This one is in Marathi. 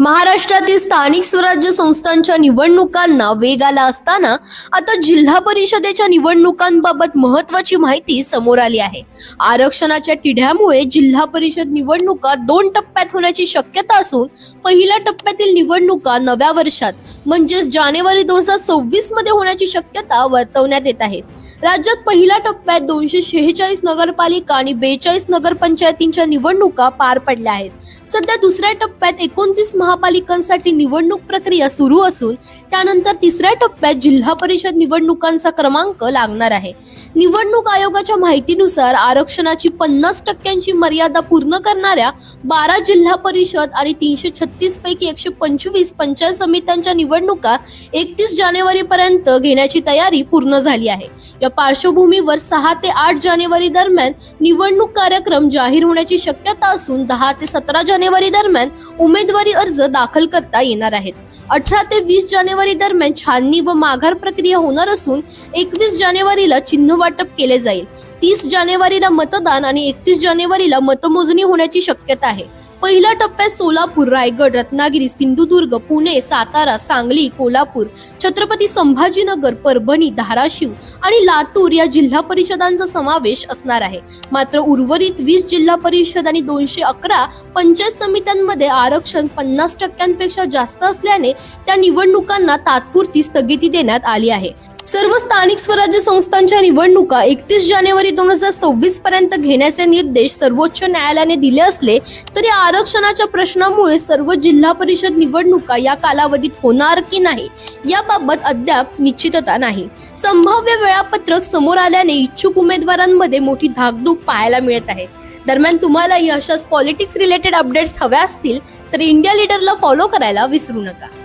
महाराष्ट्रातील स्थानिक स्वराज्य संस्थांच्या निवडणुकांना वेग आला असताना आता जिल्हा परिषदेच्या निवडणुकांबाबत महत्वाची माहिती समोर आली आहे. आरक्षणाच्या तिढ्यामुळे जिल्हा परिषद निवडणुका दोन टप्प्यात होण्याची शक्यता असून पहिल्या टप्प्यातील निवडणुका नव्या वर्षात म्हणजेच जानेवारी दोन हजार सव्वीसमध्ये होण्याची शक्यता वर्तवण्यात येत आहे. राज्यात पहिल्या टप्प्यात दोनशे शेहेचाळीस नगरपालिका आणि बेचाळीस नगरपंचायतींच्या निवडणुका पार पडल्या आहेत. सध्या दुसऱ्या टप्प्यात एकोणतीस महापालिकांसाठी निवडणूक प्रक्रिया सुरू असून त्यानंतर तिसऱ्या टप्प्यात जिल्हा परिषद निवडणुकांचा क्रमांक लागणार आहे. निवडणूक आयोगाच्या माहितीनुसार आरक्षणाची पन्नास टक्क्यांची मर्यादा पूर्ण करणाऱ्या बारा जिल्हा परिषद आणि तीनशे छत्तीस पैकी एकशे पंचवीस पंचायत समित्यांच्या निवडणुका एकतीस जानेवारी पर्यंत घेण्याची तयारी पूर्ण झाली आहे. या पार्श्वभूमीवर सहा ते आठ जानेवारी दरम्यान निवडणूक कार्यक्रम जाहीर होण्याची शक्यता असून दहा ते सतरा जानेवारी दरम्यान उमेदवारी अर्ज दाखल करता येणार आहेत. अठरा ते वीस जानेवारी दरम्यान छाननी व माघार प्रक्रिया होणार असून एकवीस जानेवारीला चिन्ह वाटप केले जाईल. तीस जानेवारीला मतदान आणि एकतीस जानेवारीला मतमोजणी होण्याची शक्यता आहे. पहिल्या टप्प्यात सोलापूर रायगड रत्नागिरी सिंधुदुर्ग पुणे सातारा सांगली कोल्हापूर छत्रपती संभाजीनगर परभणी धाराशिव आणि लातूर या जिल्हा परिषदांचा समावेश असणार आहे. मात्र उर्वरित वीस जिल्हा परिषद आणि दोनशे अकरा पंचायत समित्यांमध्ये आरक्षण पन्नास टक्क्यांपेक्षा जास्त असल्याने त्या निवडणुकांना तात्पुरती स्थगिती देण्यात आली आहे. सर्व स्थानिक स्वराज्य संस्थांच्या निवडणुका एकतीस जानेवारी दोन हजार सव्वीस पर्यंत घेण्याचे निर्देश सर्वोच्च न्यायालयाने दिले असले तरी आरक्षणाच्या प्रश्नामुळे सर्व जिल्हा परिषद निवडणुका या कालावधीत होणार की नाही याबाबत अद्याप निश्चितता नाही. संभाव्य वेळापत्रक समोर आल्याने इच्छुक उमेदवारांमध्ये मोठी धाकधूक पाहायला मिळत आहे. दरम्यान तुम्हालाही अशाच पॉलिटिक्स रिलेटेड अपडेट्स हव्या असतील तर इंडिया लीडरला फॉलो करायला विसरू नका.